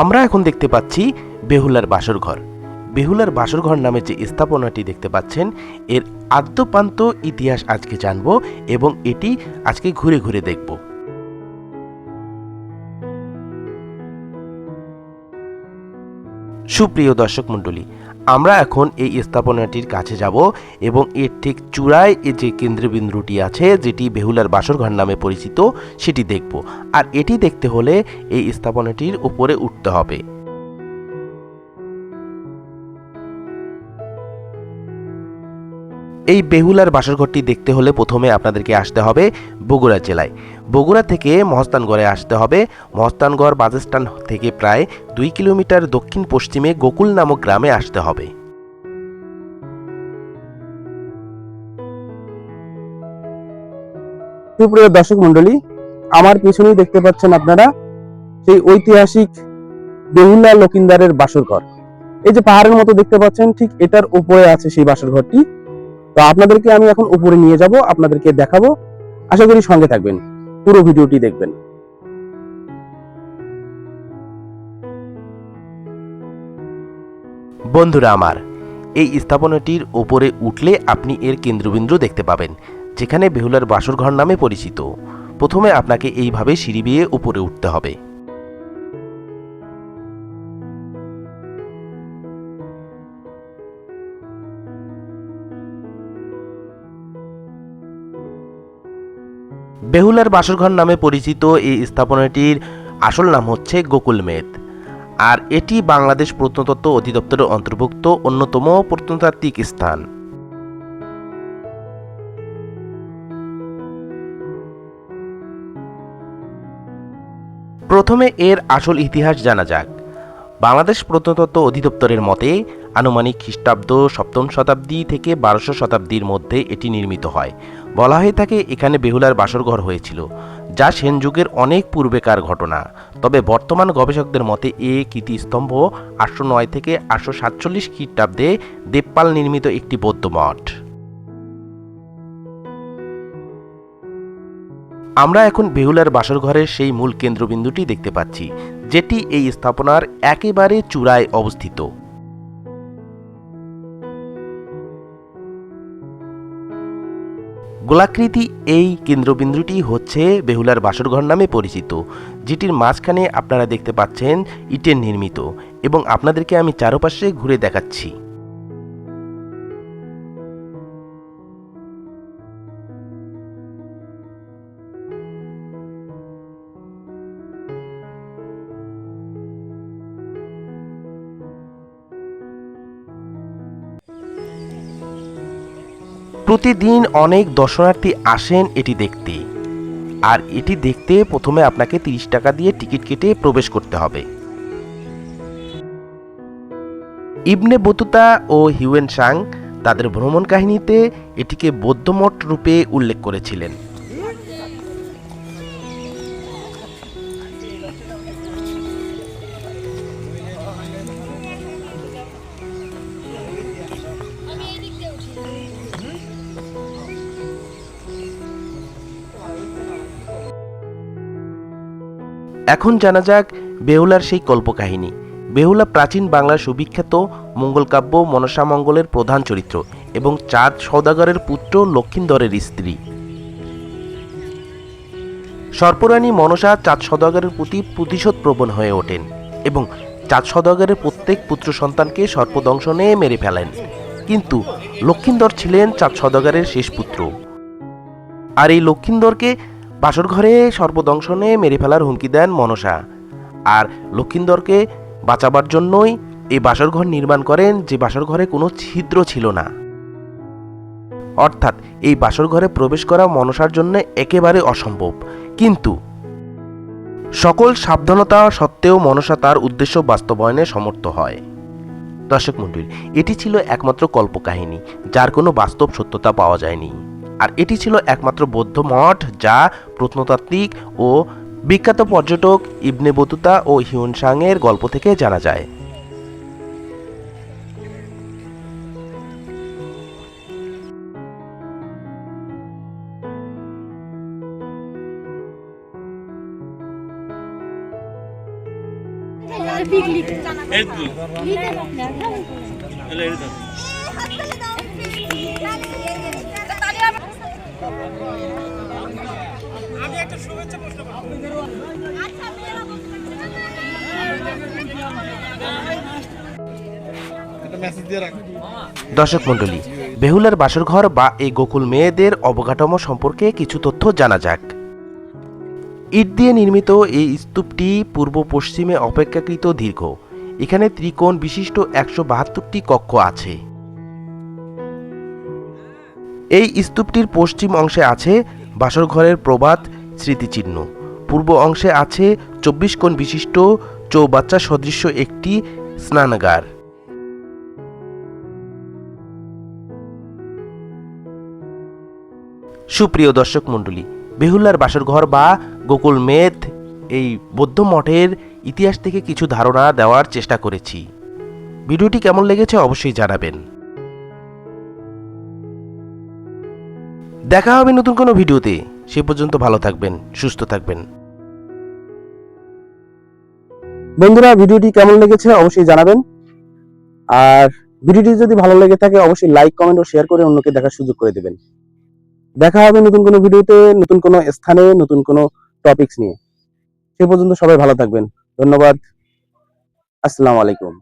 আমরা এখন দেখতে পাচ্ছি বেহুলার বাসরঘর। বেহুলার বাসরঘর নামে যে স্থাপনাটি দেখতে পাচ্ছেন, এর আদ্যপান্ত ইতিহাস আজকে জানব এবং এটি আজকে ঘুরে ঘুরে দেখব। সুপ্রিয় দর্শক মণ্ডলী আমরা এখন এই স্থাপনাটির কাছে যাব এবং এর ঠিক চূড়ায় যে কেন্দ্রবিন্দুটি আছে, যেটি বেহুলার বাসরঘর নামে পরিচিত, সেটি দেখব। আর এটি দেখতে হলে এই স্থাপনাটির উপরে উঠতে হবে। এই বেহুলার বাসরঘরটি দেখতে হলে প্রথমে আপনাদেরকে আসতে হবে বগুড়া জেলায়। বগুড়া থেকে মহস্তানগড়ে আসতে হবে। মহস্তানগড় বাস স্ট্যান্ড থেকে প্রায় দুই কিলোমিটার দক্ষিণ পশ্চিমে গোকুল নামক গ্রামে আসতে হবে। সুপ্রিয় দর্শক মন্ডলী আমার পিছনেই দেখতে পাচ্ছেন আপনারা সেই ঐতিহাসিক বেহুল্লা লকিন্দারের বাসর ঘর। এই যে পাহাড়ের মতো দেখতে পাচ্ছেন, ঠিক এটার উপরে আছে সেই বাসর ঘরটি। তো আপনাদেরকে আমি এখন উপরে নিয়ে যাব, আপনাদেরকে দেখাবো। আশা করি সঙ্গে থাকবেন, পুরো ভিডিওটি দেখবেন। বন্ধুরা আমার, এই স্থাপনাটির ওপরে উঠলে আপনি এর কেন্দ্রবিন্দু দেখতে পাবেন, যেখানে বেহুলার বাসরঘর নামে পরিচিত। প্রথমে আপনাকে এইভাবে সিঁড়ি বেয়ে উপরে উঠতে হবে। বেহুলার বাসরঘর নামে পরিচিত এই স্থাপনাটির আসল নাম হচ্ছে গোকুল মেদ। আর এটি বাংলাদেশ প্রত্নতত্ত্ব অধিদপ্তরের অন্তর্ভুক্ত অন্যতম প্রত্নতাত্ত্বিক স্থান। প্রথমে এর আসল ইতিহাস জানা যাক। বাংলাদেশ প্রত্নতত্ত্ব অধিদপ্তরের মতে, আনুমানিক খ্রিস্টাব্দ সপ্তম শতাব্দী থেকে বারোশো শতাব্দীর মধ্যে এটি নির্মিত হয়। বলা হয়ে থাকে এখানে বেহুলার বাসরঘর হয়েছিল, যা সেন যুগের অনেক পূর্বেকার ঘটনা। তবে বর্তমান গবেষকদের মতে এ কীর্তিস্তম্ভ আটশো নয় থেকে আটশো সাতচল্লিশ খ্রিস্টাব্দে দেবপাল নির্মিত একটি বৌদ্ধ মঠ। আমরা এখন বেহুলার বাসর ঘরের সেই মূল কেন্দ্রবিন্দুটি দেখতে পাচ্ছি, যেটি এই স্থাপনার একেবারে চূড়ায় অবস্থিত। গোলাকৃতি এই কেন্দ্রবিন্দুটি হচ্ছে বেহুলার বাসরঘর নামে পরিচিত, যেটির মাঝখানে আপনারা দেখতে পাচ্ছেন ইটের নির্মিত এবং আপনাদেরকে আমি চারপাশে ঘুরে দেখাচ্ছি। প্রতিদিন অনেক দর্শনার্থী আসেন এটি দেখতে। আর এটি দেখতে প্রথমে আপনাকে তিরিশ টাকা দিয়ে টিকিট কেটে প্রবেশ করতে হবে। ইবনে বতুতা ও হিউয়েন সাং তাদের ভ্রমণ কাহিনীতে এটিকে বৌদ্ধমঠ রূপে উল্লেখ করেছিলেন। এখন জানা যাক বেহুলার সেই কল্পকাহিনী। বেহুলা প্রাচীন বাংলার সুবিখ্যাত মঙ্গলকাব্য মনসা মঙ্গলের প্রধান চরিত্র এবং চাঁদ সৌদাগরের পুত্র লক্ষিন্দরের স্ত্রী। সর্পরাণী মনসা চাঁদ সদাগরের প্রতি প্রতিশোধ প্রবণ হয়ে ওঠেন এবং চাঁদ সদাগরের প্রত্যেক পুত্র সন্তানকে সর্পদংশনে মেরে ফেলেন। কিন্তু লক্ষিন্দর ছিলেন চাঁদ সৌদাগরের শেষ পুত্র। আর এই লক্ষিন্দরকে বাসর ঘরে সর্পদংশনে মেরে ফেলার হুমকি দেন মনসা। আর লক্ষিন্দরকে বাঁচাবার জন্যই এই বাসর ঘর নির্মাণ করেন যে বাসর ঘরে কোনো ছিদ্র ছিল না। অর্থাৎ এই বাসর ঘরে প্রবেশ করা মনসার জন্য একেবারে অসম্ভব। কিন্তু সকল সাবধানতা সত্ত্বেও মনসা তার উদ্দেশ্য বাস্তবায়নে সমর্থ হয়। দর্শক মণ্ডলী, এটি ছিল একমাত্র কল্পকাহিনী, যার কোনো বাস্তব সত্যতা পাওয়া যায়নি। আর এটি ছিল একমাত্র বৌদ্ধ মঠ যা প্রত্নতাত্ত্বিক ও বিখ্যাত পর্যটক ইবনে বতুতা ও হিউনসাংয়ের গল্প থেকে জানা যায়। দর্শক মণ্ডলী, বেহুলার বাসরঘর বা এই গোকুল মেয়েদের অবকাঠামো সম্পর্কে কিছু তথ্য জানা যাক। ইট দিয়ে নির্মিত এই স্তূপটি পূর্ব পশ্চিমে অপেক্ষাকৃত দীর্ঘ। এখানে ত্রিকোণ বিশিষ্ট একশো বাহাত্তরটি কক্ষ আছে। এই স্তূপটির পশ্চিম অংশে আছে বাসরঘরের প্রবাদ স্মৃতিচিহ্ন। পূর্ব অংশে আছে চব্বিশ কোণ বিশিষ্ট চৌবাচ্চা সদৃশ্য একটি স্নানাগার। সুপ্রিয় দর্শক মণ্ডলী, বেহুল্লার বাসরঘর বা গোকুল মেদ এই বৌদ্ধ মঠের ইতিহাস থেকে কিছু ধারণা দেওয়ার চেষ্টা করেছি। ভিডিওটি কেমন লেগেছে অবশ্যই জানাবেন। দেখা হবে নতুন কোনো ভিডিওতে। সে পর্যন্ত ভালো থাকবেন, সুস্থ থাকবেন। বন্ধুরা, ভিডিওটি কেমন লেগেছে অবশ্যই জানাবেন। আর ভিডিওটি যদি ভালো লেগে থাকে, অবশ্যই লাইক কমেন্ট ও শেয়ার করে অন্যকে দেখার সুযোগ করে দেবেন। দেখা হবে নতুন কোনো ভিডিওতে, নতুন কোনো স্থানে, নতুন কোনো টপিকস নিয়ে। সে পর্যন্ত সবাই ভালো থাকবেন। ধন্যবাদ। আসসালামু আলাইকুম।